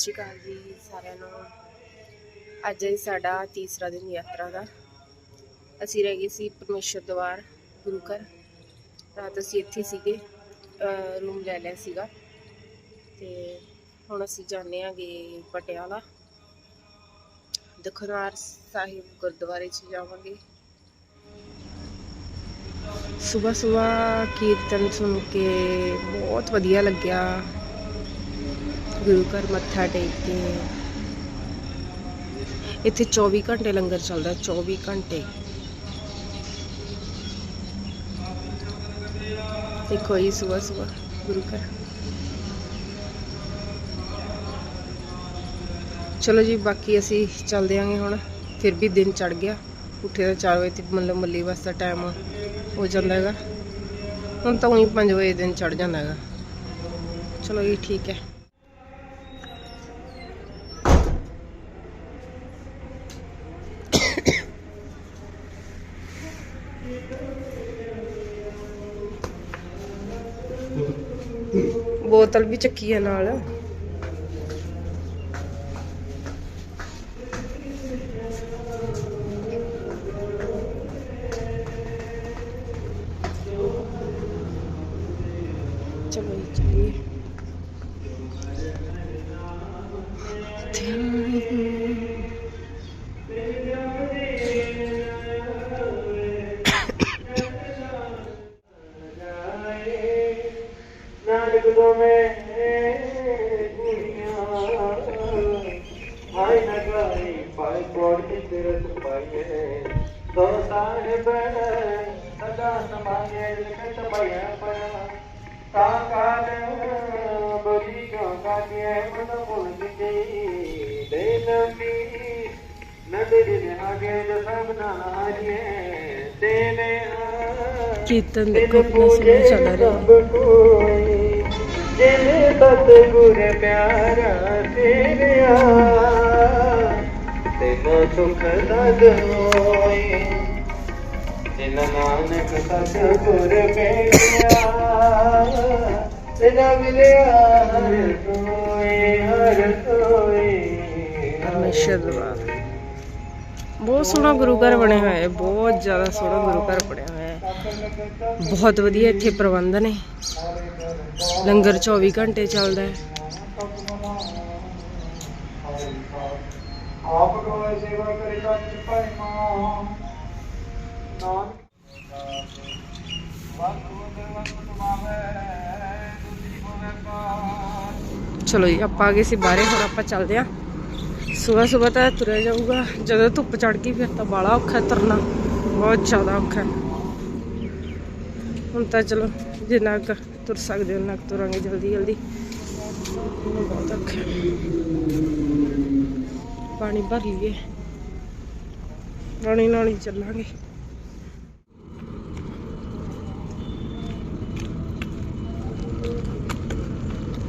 ਸ਼੍ਰੀ ਅਕਾਲ ਜੀ ਸਾਰਿਆਂ ਨੂੰ। ਅੱਜ ਹੈ ਸਾਡਾ ਤੀਸਰਾ ਦਿਨ ਯਾਤਰਾ ਦਾ। ਅਸੀਂ ਰਹਿ ਗਏ ਸੀ ਪਰਮੇਸ਼ਰ ਦਵਾਰ, ਗੁਰੂ ਘਰ। ਰਾਤ ਅਸੀਂ ਇੱਥੇ ਸੀਗੇ ਰੂਮ ਲੈ ਲਿਆ ਸੀਗਾ। ਤੇ ਹੁਣ ਅਸੀਂ ਜਾਂਦੇ ਆਂਗੇ ਪਟਿਆਲਾ। ਦਖਨਾਰ ਸਾਹਿਬ ਗੁਰਦੁਆਰੇ 'ਚ ਜਾਵਾਂਗੇ। ਸਵੇਰ ਸਵੇਰ ਕੀਰਤਨ ਸੁਣ ਕੇ ਬਹੁਤ ਵਧੀਆ ਲੱਗਿਆ। ਗੁਰੂ ਘਰ ਮੱਥਾ ਟੇਕ ਕੇ। ਇੱਥੇ 24 ਘੰਟੇ ਲੰਗਰ ਚੱਲਦਾ 24 ਘੰਟੇ। ਦੇਖੋ ਜੀ ਸਵੇਰ ਸਵੇਰ ਗੁਰੂ ਘਰ ਚਲੋ ਜੀ, ਬਾਕੀ ਅਸੀਂ ਚੱਲਦੇ ਆਂਗੇ ਹੁਣ। ਫਿਰ ਵੀ ਦਿਨ ਚੜ ਗਿਆ। ਉੱਠੇ ਦਾ 4 ਵਜੇ ਤੱਕ ਮਤਲਬ ਮੱਲੀ ਵਾਸਤਾ ਟਾਈਮ ਹੋ ਜਾਂਦਾ ਹੈਗਾ। ਹੁਣ ਤਾਂ ਉਹੀ 5 ਵਜੇ ਦਿਨ ਚੜ ਜਾਂਦਾ ਹੈਗਾ। ਚਲੋ ਜੀ, ਠੀਕ ਹੈ। ਬੋਤਲ ਵੀ ਚੱਕੀ ਹੈ ਨਾਲ। ਚਲੋ ਜੀ ਚਲੀਏ। ਹਾਏ ਨਗਾਈ ਪਾਈ ਕੋੜ ਕੀ ਤੇਰੇ ਪਾਈਏ ਤੋ ਸਾਹਿਬ ਸਦਾ ਸਮਾਏ ਲਿਖਤ ਭਇਆ ਪਇਆ ਤਾ ਕਾਲ ਬੋਲੀ ਕਾ ਕਾਟਿਏ ਮਨ ਮੁਲ ਗਈ ਦੇ ਨੰਦੀ ਨਦਰ ਨੇ ਆਗੇ ਜੋ ਸਭ ਨਾ ਹਾਰੀਏ ਦੇਨੇ ਆ ਕੀਰਤਨ ਦੇਖੋ ਕਿੰਨਾ ਸੋਹਣਾ ਚੱਲ ਰਿਹਾ ਜਿਨ ਤਤ ਸੁਖ ਸਦ ਹੋਏ ਜਿਨ ਨਾਨਕ ਸਤ ਗੁਰ ਪਿਆਰਾ ਤੇਰਾ ਮਿਲਿਆ ਹਰ ਸੋਏ ਹਰ ਸੋਏ ਪਰਮੇਸ਼ਰ ਦਰਬਾਰ ਬਹੁਤ ਸੋਹਣਾ ਗੁਰੂ ਘਰ ਬਣਿਆ ਹੋਇਆ ਹੈ, ਬਹੁਤ ਜ਼ਿਆਦਾ ਸੋਹਣਾ ਗੁਰੂ ਘਰ ਬਣਿਆ ਹੋਇਆ ਹੈ। ਬਹੁਤ ਵਧੀਆ ਇੱਥੇ ਪ੍ਰਬੰਧ ਨੇ। ਲੰਗਰ 24 ਘੰਟੇ ਚੱਲਦਾ ਹੈ। ਆਪ ਕੋਏ ਸੇਵਾ ਕਰਿਦਾ ਚਿਪਾਈ ਮਾਂ। ਨਾਨਕ ਚਲੋ ਜੀ, ਆਪਾਂ ਆ ਗਏ ਸੀ ਬਾਹਰੇ, ਹੁਣ ਆਪਾਂ ਚੱਲਦੇ ਆ ਸਵੇਰ ਸਵੇਰ ਤਾਂ ਤੁਰਿਆ ਜਾਊਗਾ। ਜਦੋਂ ਧੁੱਪ ਚੜ ਗਈ, ਫਿਰ ਤਾਂ ਬਾਲਾ ਔਖਾ ਤੁਰਨਾ। ਬਹੁਤ ਜ਼ਿਆਦਾ ਔਖਾ ਹੁਣ ਤਾਂ ਚਲੋ, ਜਿੰਨਾ ਕੁ ਤੁਰ ਸਕਦੇ ਉਹਨਾਂ ਕੁ ਤੁਰਾਂਗੇ ਜਲਦੀ ਜਲਦੀ ਬਹੁਤ ਔਖਾ ਪਾਣੀ ਭਰ ਲਈਏ। ਪਾਣੀ ਨਾਲ ਹੀ ਚੱਲਾਂਗੇ।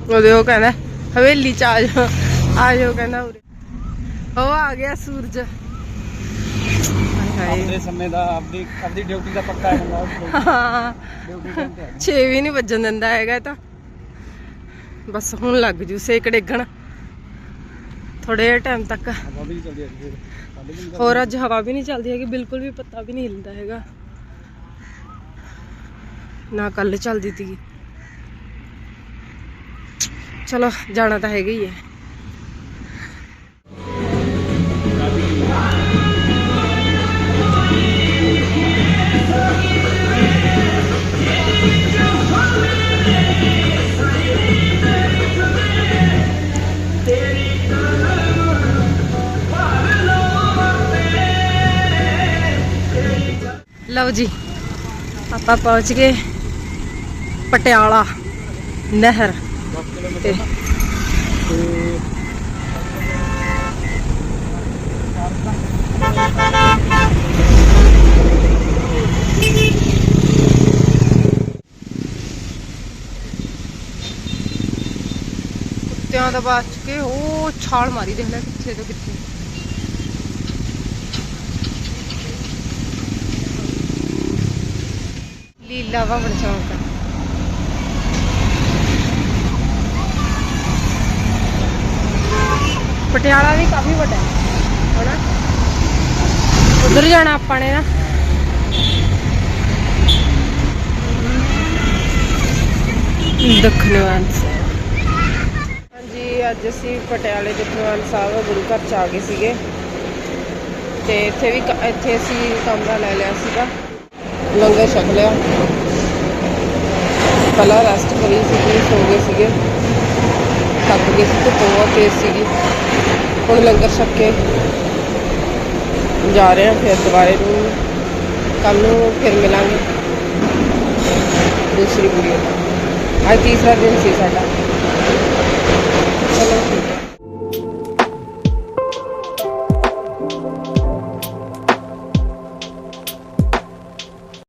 ਉਹਦੇ ਉਹ ਕਹਿੰਦਾ ਹਵੇਲੀ ਚ ਆ ਜਾਓ। ਆ ਜਾਓ ਕਹਿੰਦਾ ਉਰੇ। ਉਹ ਆ ਗਿਆ ਸੂਰਜ। ਆਪਣੇ ਸਮੇਂ ਦਾ ਆਪਣੀ ਆਪਣੀ ਡਿਊਟੀ ਦਾ ਪੱਕਾ ਹੈ ਹਾਂ। ਡਿਊਟੀ ਟਾਈਮ ਤੇ 6 ਵੀ ਨਹੀਂ ਵੱਜਣ ਦਿੰਦਾ ਹੈਗਾ ਤਾਂ। ਬਸ ਹੁਣ ਲੱਗ ਜੂ ਸੇਕ ਡੇਗਣ। ਥੋੜੇ ਟਾਈਮ ਤੱਕ। ਹਵਾ ਵੀ ਨਹੀਂ ਚੱਲਦੀ ਅੱਜ ਫਿਰ। ਸਾਡੇ ਵੀ ਹੋਰ ਅੱਜ ਹਵਾ ਵੀ ਨਹੀਂ ਚੱਲਦੀ ਹੈਗੀ ਬਿਲਕੁਲ ਵੀ ਪੱਤਾ ਵੀ ਨਹੀਂ ਹਿਲਦਾ ਹੈਗਾ। ਨਾ ਕੱਲ ਚੱਲਦੀ ਤੀ। ਚਲੋ ਜਾਣਾ ਤਾਂ ਹੈਗਾ ਹੀ ਹੈ। ਲਓ ਜੀ। ਆਪਾਂ ਪਹੁੰਚ ਗਏ ਪਟਿਆਲਾ ਨਹਿਰ। ਤੇ ਕੁੱਤਿਆਂ ਦਾ ਬਾਅਦ ਕੇ ਉਹ ਛਾਲ ਮਾਰੀ ਦੇਖ ਲੈ ਕਿੱਥੇ ਤੋਂ ਕਿੱਥੇ। ਲੀਲਾ ਵਾ ਚੌਂਕ। ਪਟਿਆਲਾ ਵੀ ਕਾਫੀ ਵੱਡਾ ਹੈ, ਹਨਾ? ਉਧਰ ਜਾਣਾ ਆਪਾਂ ਨੇ ਨਾ। ਦਖਨਵਾਨ ਸਾਹਿਬ। ਹਾਂਜੀ, ਅੱਜ ਅਸੀਂ ਪਟਿਆਲੇ ਦਖਨਵਾਨ ਸਾਹਿਬ ਗੁਰੂ ਘਰ ਚ ਆ ਗਏ ਸੀਗੇ। ਤੇ ਇੱਥੇ ਵੀ ਇੱਥੇ ਅਸੀਂ ਕਮਰਾ ਲੈ ਲਿਆ ਸੀਗਾ। ਲੰਗਰ ਛਕ ਲਿਆ। ਪਹਿਲਾਂ ਰੈਸਟ ਕਰੀ ਸੀਗੀ ਸੋ ਗਏ ਸੀਗੇ। ਥੱਕ ਗਏ ਸੀ, ਤੇ ਬਹੁਤ ਤੇਜ਼ ਸੀਗੀ। ਹੁਣ ਲੰਗਰ ਛਕ ਕੇ ਜਾ ਰਹੇ ਹਾਂ ਫਿਰ ਦੁਬਾਰੇ ਨੂੰ। ਕੱਲ ਨੂੰ ਫਿਰ ਮਿਲਾਂਗੇ। ਦੂਸਰੀ ਵੀਡੀਓ ਦਾ। ਅੱਜ ਤੀਸਰਾ ਦਿਨ ਸੀ ਸਾਡਾ।